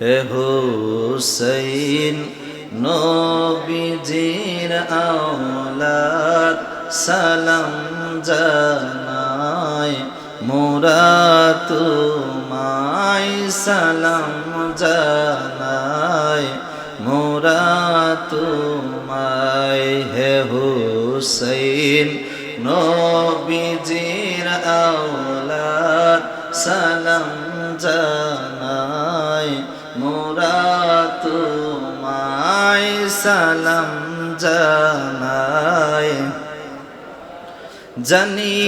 হে হুসൈন নবীজির আওলাদ, সালাম জানাই। মোরা তোমায় সালাম জানাই। মোরা তোমায় হে হুসৈন নবীজির আওলাদ, সালাম জানাই। সালাম জানাই জানি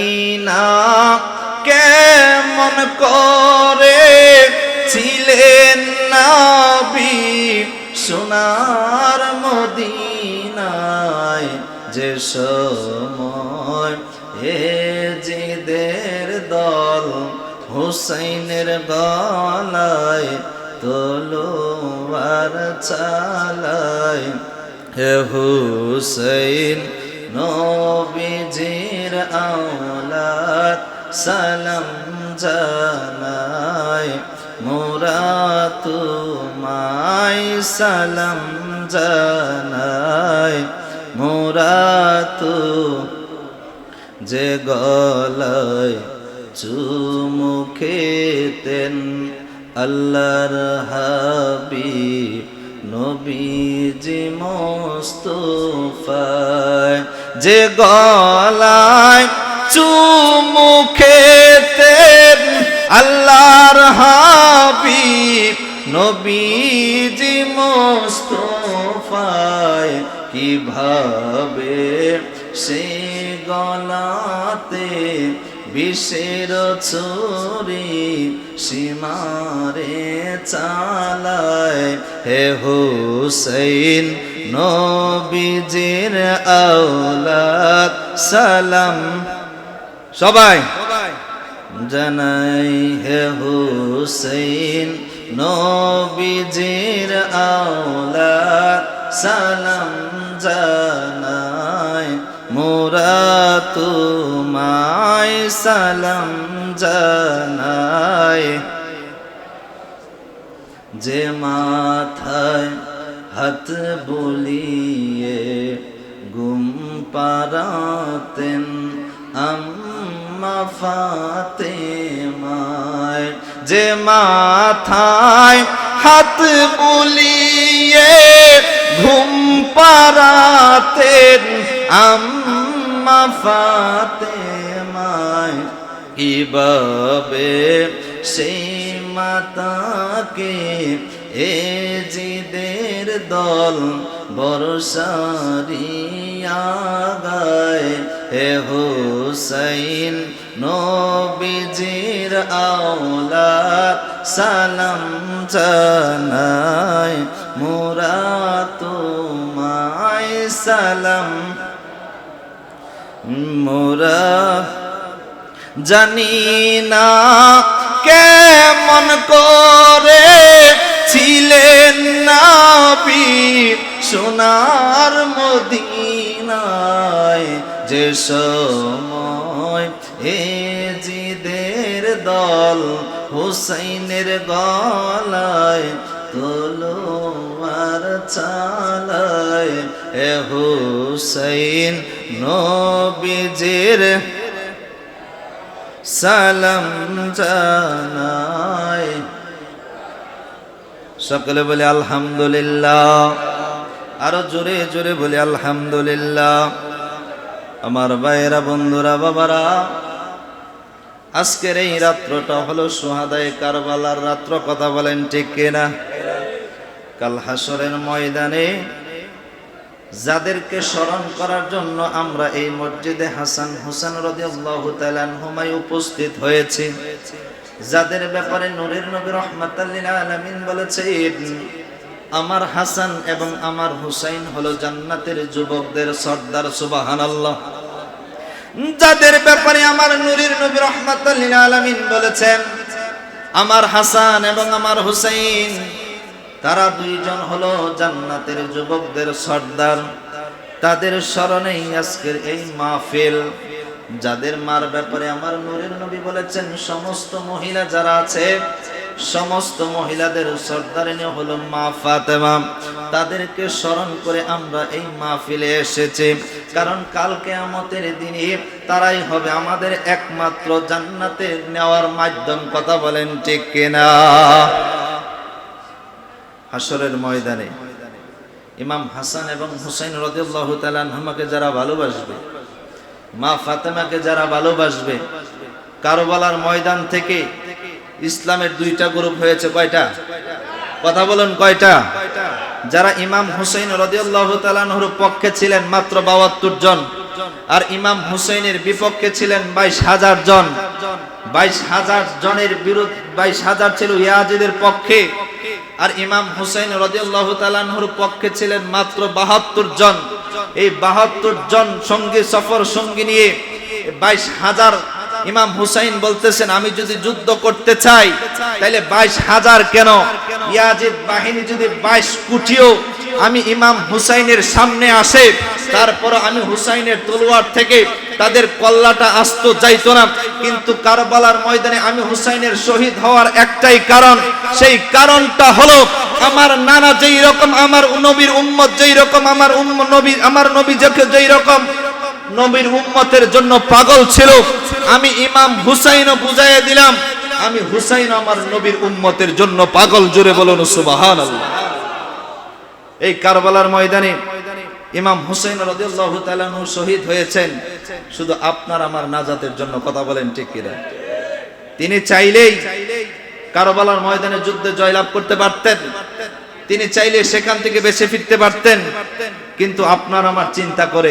না কেমন করে ছিলেন নাবি সোনার মদিনায়, যে সময় এ জিদের দল হুসাইনের গলায় তলোয়ার চালায় হে হুসৈন নবীজির আওলাদ, সালাম জানাই। মোরা তোমায় সালাম জানাই। মোরা তু যে গলায় চুমু খেতেন। আল্লাহর হাবি নবীজি মোস্তফায়, যে গলায় চুমু খেতেন, আল্লাহর হাবি নবীজি মোস্তফায়, কীভাবে সে গলাতে বিষের ছুরি সীমারে চালায়। হে হুসৈন নবীজির আওলাদ, সালাম। সবাই। জানাই হে হুসৈন নবীজির আওলাদ, সালাম জানাই। মোরা তোমায় সালাম জানাই। যে মাথায় হাত বলিয়ে গুম পারাতেন আম্মা ফাতে মায় যে মাথায় হাত বুলিয়ে ঘুম পারাতেন আম্মা ফাতে মায় কীভাবে সেই মাতাকে? এ জিদের দল বরসারিয়া গায় হে হুসাইন, নবীজির আওলাদ সালাম জানাই। মোরা তোমায় সালাম মোরা জানি না কেমন করে ছিলেন নাবি সোনার মদিনায় যে সময় এ জিদের দল হুসাইনের গলায় তলোয়ার চালায় এ হুসাইন নবীজির সালাম জানাই। সকলে বলে আলহামদুলিল্লাহ। আরও জোরে জোরে বলে আলহামদুলিল্লাহ। আমার ভাইয়েরা, বন্ধুরা, বাবারা, আজকের এই রাত্রটা হলো সোহাদায় কারবালার রাত্র, কথা বলেন ঠিক কিনা? কাল হাসরের ময়দানে যাদেরকে স্মরণ করার জন্য আমরা এই মসজিদে হাসান হুসান রদিয়াল্লাহু তাআলা হুমায় উপস্থিত হয়েছি। যাদের ব্যাপারে নূরের নবী রহমাতাল্লিল আলামিন বলেছেন, আমার হাসান এবং আমার হুসাইন হলো জান্নাতের যুবকদের সর্দার, সুবহানাল্লাহ। যাদের ব্যাপারে আমার নূরের নবী রহমাতাল্লিল আলামিন বলেছেন, আমার হাসান এবং আমার হুসাইন তারা দুইজন হলো জান্নাতের যুবকদের সর্দার। তাদের স্মরণেই আজকের এই মাহফিল। যাদের মার ব্যাপারে আমার নূরের নবী বলেছেন, সমস্ত মহিলা যারা আছে, সমস্ত মহিলাদের সর্দারিনী হলো মা ফাতেমা। তাদেরকে স্মরণ করে আমরা এই মাহফিলে এসেছি। কারণ কালকে আমাদের দিনে তারাই হবে আমাদের একমাত্র জান্নাতে নেওয়ার মাধ্যম। কথা বলেন ঠিক কিনা? হাসরের ময়দানে। ইমাম হাসান এবং হুসাইন রদিয়াল্লাহ তালানহামাকে যারা ভালোবাসবে, মা ফাতেমাকে যারা ভালোবাসবে, কারবালার ময়দান থেকে ইসলামের দুইটা গ্রুপ হয়েছে কয়টা? কথা বলুন, কয়টা? যারা ইমাম হুসাইন রদিয়াল্লাহ তালানহর পক্ষে ছিলেন মাত্র বাহাত্তর জন। আর ইমাম হুসেনের বিপক্ষে ছিলেন বাইশ হাজার জন। বাইশ হাজার জনের বিরুদ্ধে, বাইশ হাজার ছিল ইয়াজিদের পক্ষে। আর ইমাম হুসেন তালানহর পক্ষে ছিলেন মাত্র বাহাত্তর জন। এই বাহাত্তর জন সঙ্গী সফর সঙ্গী নিয়ে বাইশ হাজার ইমাম। হুসাইন বলতেছেন, আমি যদি যুদ্ধ করতে চাই তাহলে বাইশ হাজার কেন? ইয়াজিদ বাহিনী যদি বাইশ কোটিও আমি ইমাম হুসাইনের সামনে আসে তারপর আমি হুসাইনের তলোয়ার থেকে তাদের কল্লাটা আসতো যাইতো না। কিন্তু কারবালার ময়দানে আমি হুসাইনের শহীদ হওয়ার একটাই কারণ, সেই কারণটা হলো আমার নানা যেই রকম, আমার নবীর উম্মত যেই রকম, আমার নবী আমার নবী যেই রকম নবীর উম্মতের জন্য পাগল ছিল। আমি ইমাম হুসাইনও বুঝাইয়া দিলাম, আমি হুসাইন আমার নবীর উম্মতের জন্য পাগল জুড়ে বলুন সুবাহান এই কারবালার ময়দানে ইমাম হুসাইন রাদিয়াল্লাহু তাআলা শহীদ হয়েছেন। শুধু আপনার আমার নাজাতের জন্য কথা বলেন, ঠিক কিনা? তিনি চাইলেই কারবালার ময়দানে যুদ্ধে জয়লাভ করতে পারতেন। তিনি চাইলে সেখান থেকে বেঁচে ফিরতে পারতেন। কিন্তু আপনার আমার চিন্তা করে